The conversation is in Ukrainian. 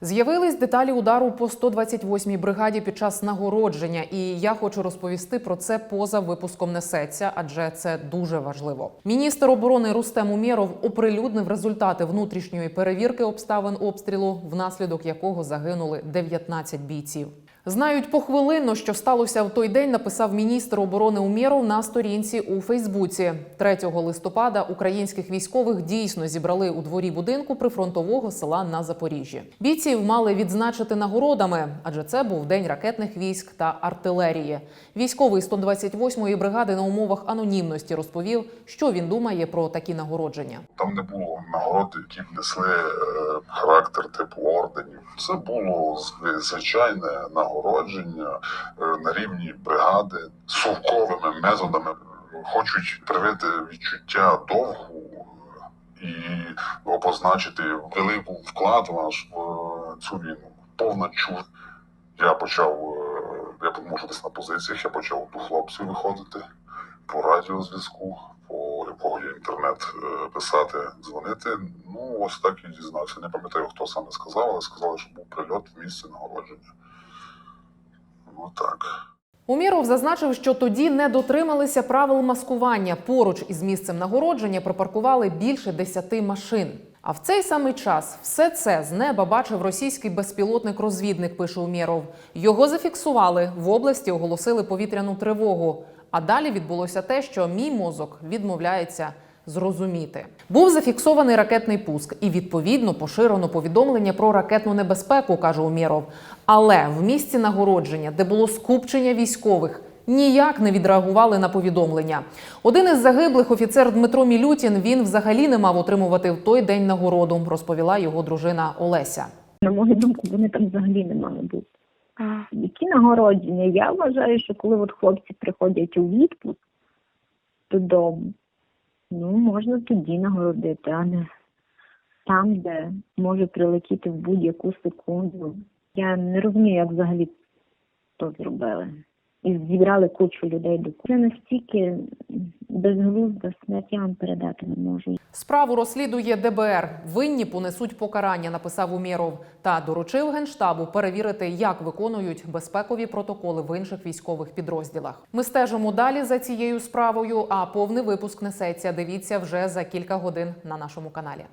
З'явились деталі удару по 128-й бригаді під час нагородження, і я хочу розповісти про це поза випуском несеться, адже це дуже важливо. Міністр оборони Рустем Умєров оприлюднив результати внутрішньої перевірки обставин обстрілу, внаслідок якого загинули 19 бійців. Знають похвилинно, що сталося в той день, написав міністр оборони Умєров на сторінці у Фейсбуці. 3 листопада українських військових дійсно зібрали у дворі будинку прифронтового села на Запоріжжі. Бійців мали відзначити нагородами, адже це був день ракетних військ та артилерії. Військовий 128-ї бригади на умовах анонімності розповів, що він думає про такі нагородження. Там не було нагород, які б несли е, характер типу орденів. Це було звичайне нагородження е, на рівні бригади совковими методами. Хочуть привити відчуття довгу е, і обозначити великий вклад ваш в е, цю війну. Повна чур. Я почав, я можу десь на позиціях, я почав до хлопців виходити по радіозв'язку, по якого є інтернет писати, дзвонити. Ну, ось так і дізнався. Не пам'ятаю, хто саме сказав, але сказали, що був прильот в місці нагородження. Ну так. Уміров зазначив, що тоді не дотрималися правил маскування. Поруч із місцем нагородження припаркували більше десяти машин. А в цей самий час все це з неба бачив російський безпілотник-розвідник. Пише Умєров. Його зафіксували в області, оголосили повітряну тривогу. А далі відбулося те, що мій мозок відмовляється зрозуміти. Був зафіксований ракетний пуск і відповідно поширено повідомлення про ракетну небезпеку, каже Умєров. Але в місці нагородження, де було скупчення військових, ніяк не відреагували на повідомлення. Один із загиблих офіцер Дмитро Мілютін він взагалі не мав отримувати в той день нагороду, розповіла його дружина Олеся. На мою думку, вони там взагалі не мали бути. Які нагородження? Я вважаю, що коли от хлопці приходять у відпуск додому, ну можна тоді нагородити, а не там, де може прилетіти в будь-яку секунду. Я не розумію, як взагалі то зробили. І зібрали кучу людей до Це настільки безглузда смерть, я передати не можу. Справу розслідує ДБР. Винні понесуть покарання, написав Умєров, та доручив генштабу перевірити, як виконують безпекові протоколи в інших військових підрозділах. Ми стежимо далі за цією справою. А повний випуск несеться. Дивіться вже за кілька годин на нашому каналі.